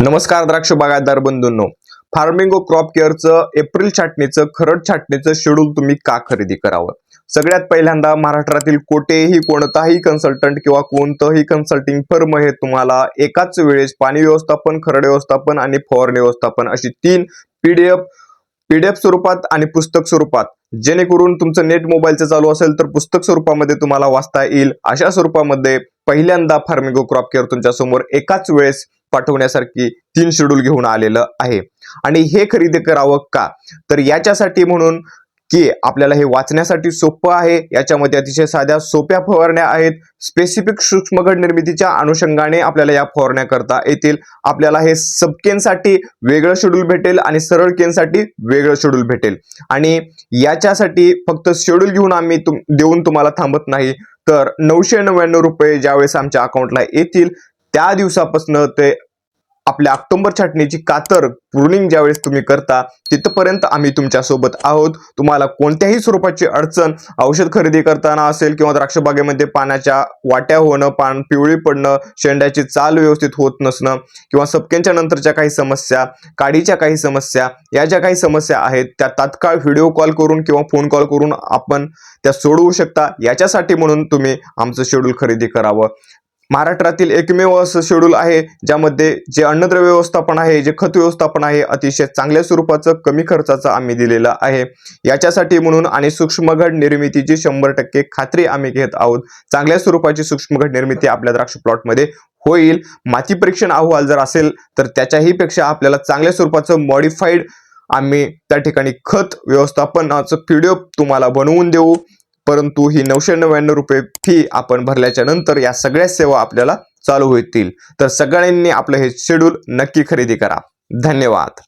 नमस्कार द्राक्ष बागायतदार बंधूंनो. फार्मिंगो क्रॉप केअरचं एप्रिल छाटणीचं खरड छाटणीचं शेड्यूल तुम्ही का खरेदी करावं? सगळ्यात पहिल्यांदा महाराष्ट्रातील कोठेही कोणताही कन्सल्टंट किंवा कोणतंही कन्सल्टिंग फर्म हे तुम्हाला एकाच वेळेस पाणी व्यवस्थापन खरड व्यवस्थापन आणि फवारणी व्यवस्थापन अशी तीन पीडीएफ पीडीएफ स्वरूपात आणि पुस्तक स्वरूपात. जेणेकरून तुमचं नेट मोबाईलचं चालू असेल तर पुस्तक स्वरूपामध्ये तुम्हाला वाचता येईल. अशा स्वरूपामध्ये पहिल्यांदा फार्मिंगो क्रॉप केअर तुमच्यासमोर एकाच वेळेस पाठवण्यासारखी तीन शेड्यूल घेऊन आलेलं आहे. आणि हे खरेदी करावं का? तर याच्यासाठी म्हणून की आपल्याला हे वाचण्यासाठी सोपं आहे. याच्यामध्ये अतिशय साध्या सोप्या फवारण्या आहेत. स्पेसिफिक सूक्ष्मगड निर्मितीच्या अनुषंगाने आपल्याला या फवारण्या करता येतील. आपल्याला हे सबकेनसाठी वेगळं शेड्यूल भेटेल आणि सरळ केनसाठी वेगळं शेड्यूल भेटेल. आणि याच्यासाठी फक्त शेड्यूल घेऊन आम्ही तुम देऊन तुम्हाला थांबत नाही. तर नऊशे नव्याण्णव रुपये ज्यावेळेस आमच्या अकाउंटला येतील त्या दिवसापासून ते आपल्या ऑक्टोबर छाटणीची कातर प्रुनिंग ज्यावेळेस तुम्ही करता तिथपर्यंत आम्ही तुमच्यासोबत आहोत. तुम्हाला कोणत्याही स्वरूपाची अडचण औषध खरेदी करताना असेल किंवा द्राक्षबागेमध्ये पाण्याच्या वाट्या होणं पान पिवळी पडणं शेंड्याची चाल व्यवस्थित होत नसणं किंवा सपक्यांच्या नंतरच्या काही समस्या काडीच्या काही समस्या या ज्या काही समस्या आहेत त्या तात्काळ व्हिडिओ कॉल करून किंवा फोन कॉल करून आपण त्या सोडवू शकता. याच्यासाठी म्हणून तुम्ही आमचं शेड्यूल खरेदी करावं. महाराष्ट्रातील एकमेव असं शेड्यूल आहे ज्यामध्ये जे अन्नद्रव्य व्यवस्थापन आहे जे खत व्यवस्थापन आहे अतिशय चांगल्या स्वरूपाचं कमी खर्चाचं आम्ही दिलेलं आहे. याच्यासाठी म्हणून आणि सूक्ष्मघड निर्मितीची शंभर टक्के खात्री आम्ही घेत आहोत. चांगल्या स्वरूपाची सूक्ष्मघड निर्मिती आपल्या द्राक्ष प्लॉटमध्ये होईल. माती परीक्षण अहवाल जर असेल तर त्याच्याही पेक्षा आपल्याला चांगल्या स्वरूपाचं मॉडिफाईड आम्ही त्या ठिकाणी खत व्यवस्थापनाचं पीडीएफ तुम्हाला बनवून देऊ. परंतु ही नऊशे नव्याण्णव रुपये फी आपण भरल्याच्या नंतर या सगळ्या सेवा आपल्याला चालू होतील. तर सगळ्यांनी आपलं हे शेड्यूल नक्की खरेदी करा. धन्यवाद.